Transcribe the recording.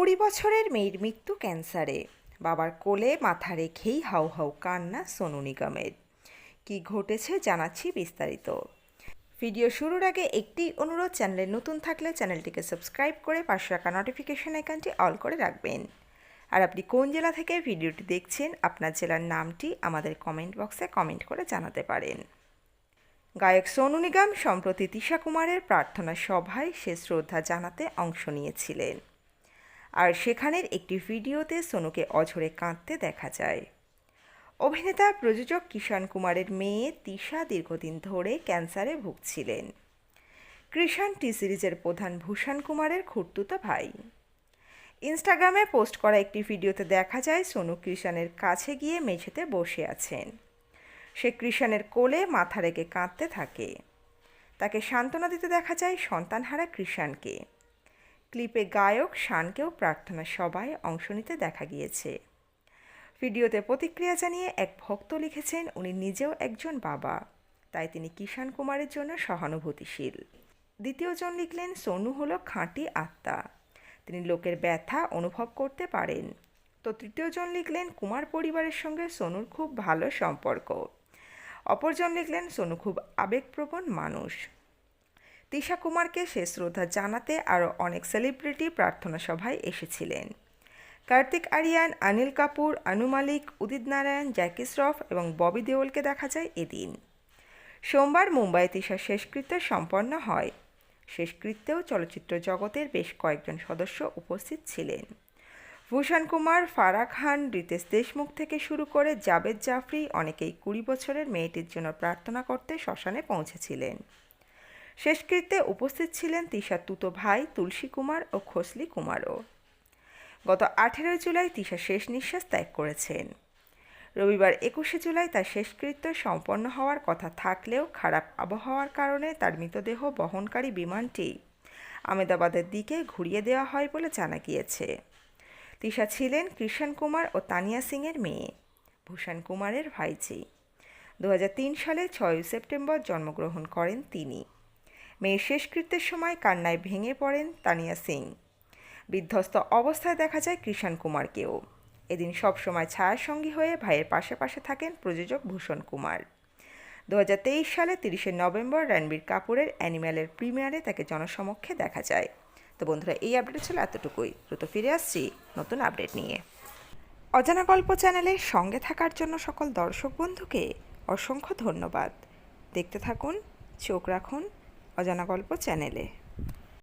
কুড়ি বছরের মেয়ের মৃত্যু ক্যান্সারে। বাবার কোলে মাথা রেখেই হাউ হাউ কান্না সোনু নিগমের। কি ঘটেছে জানাচ্ছি বিস্তারিত। ভিডিও শুরুর আগে একটি অনুরোধ, চ্যানেলে নতুন থাকলে চ্যানেলটিকে সাবস্ক্রাইব করে পাশে রাখা নোটিফিকেশন আইকনটি অল করে রাখবেন। আর আপনি কোন জেলা থেকে ভিডিওটি দেখছেন, আপনার জেলার নামটি আমাদের কমেন্ট বক্সে কমেন্ট করে জানাতে পারেন। গায়ক সোনু নিগম, সম্প্রতি তিশা কুমারের প্রার্থনা সভায় সে শ্রদ্ধা জানাতে অংশ নিয়েছিলেন। আর সেখানের একটি ভিডিওতে সোনুকে অঝরে কাঁদতে দেখা যায়। অভিনেতা, প্রযোজক কিষাণ কুমারের মেয়ে তিশা দীর্ঘদিন ধরে ক্যান্সারে ভুগছিলেন। কৃষাণ টি সিরিজের প্রধান ভূষণ কুমারের খুঁড়তুতো ভাই। ইনস্টাগ্রামে পোস্ট করা একটি ভিডিওতে দেখা যায়, সোনু কৃষাণের কাছে গিয়ে মেঝেতে বসে আছেন। সে কৃষাণের কোলে মাথা রেখে কাঁদতে থাকে। তাকে সান্ত্বনা দিতে দেখা যায় সন্তানহারা কৃষাণকে। ক্লিপে গায়ক শানকেও প্রার্থনা সভায় অংশ নিতে দেখা গিয়েছে। ভিডিওতে প্রতিক্রিয়া জানিয়ে এক ভক্ত লিখেছেন, উনি নিজেও একজন বাবা। তাই তিনি কিষাণ কুমারের জন্য সহানুভূতিশীল। দ্বিতীয়জন লিখলেন, সোনু হলো খাঁটি আত্মা। তিনি লোকের ব্যথা অনুভব করতে পারেন। তো তৃতীয়জন লিখলেন, কুমার পরিবারের সঙ্গে সোনুর খুব ভালো সম্পর্ক। অপরজন লিখলেন, সোনু খুব আবেগপ্রবণ মানুষ। তিশা কুমারকে সে শ্রদ্ধা জানাতে আরও অনেক সেলিব্রিটি প্রার্থনা সভায় এসেছিলেন। কার্তিক আরিয়ান অনিল কাপুর, আনু মালিক, উদিত নারায়ণ জ্যাকি শ্রফ এবং ববি দেওলকে দেখা যায় এদিন। সোমবার মুম্বাই তিশার শেষকৃত্য সম্পন্ন হয়। শেষকৃত্যেও চলচ্চিত্র জগতের বেশ কয়েকজন সদস্য উপস্থিত ছিলেন। ভূষণ কুমার ফারা খান, রিতেশ দেশমুখ থেকে শুরু করে জাবেদ জাফরি অনেকেই কুড়ি বছরের মেয়েটির জন্য প্রার্থনা করতে শ্মশানে পৌঁছেছিলেন। শেষকৃত্যে উপস্থিত ছিলেন তিশার তুতো ভাই, তুলসী কুমার ও খসলি কুমারও। গত আঠেরোই জুলাই তিশা শেষ নিঃশ্বাস ত্যাগ করেছেন। রবিবার একুশে জুলাই তার শেষকৃত্য সম্পন্ন হওয়ার কথা থাকলেও খারাপ আবহাওয়ার কারণে তার মৃতদেহ বহনকারী বিমানটি আমেদাবাদের দিকে ঘুরিয়ে দেওয়া হয় বলে জানা গিয়েছে। তিশা ছিলেন কৃষণ কুমার ও তানিয়া সিংয়ের মেয়ে, ভূষণ কুমারের ভাইজি দু হাজার তিন সালে ছয়ই সেপ্টেম্বর জন্মগ্রহণ করেন তিনি। মেয়ের শেষকৃত্যের সময় কান্নায় ভেঙে পড়েন তানিয়া সিং। বিধ্বস্ত অবস্থায় দেখা যায় কৃষণ কুমারকেও। এদিন সবসময় ছায়াসঙ্গী হয়ে ভাইয়ের পাশে পাশে থাকেন প্রযোজক ভূষণ কুমার। দু হাজার তেইশ সালে তিরিশে নভেম্বর রণবীর কাপুরের অ্যানিম্যালের প্রিমিয়ারে তাকে জনসমক্ষে দেখা যায়। তো বন্ধুরা, এই আপডেট ছিল এতটুকুই। দ্রুত ফিরে আসছি নতুন আপডেট নিয়ে। অজানা গল্প চ্যানেলের সঙ্গে থাকার জন্য সকল দর্শক বন্ধুকে অসংখ্য ধন্যবাদ। দেখতে থাকুন, চোখ রাখুন অজানা গল্প চ্যানেলে।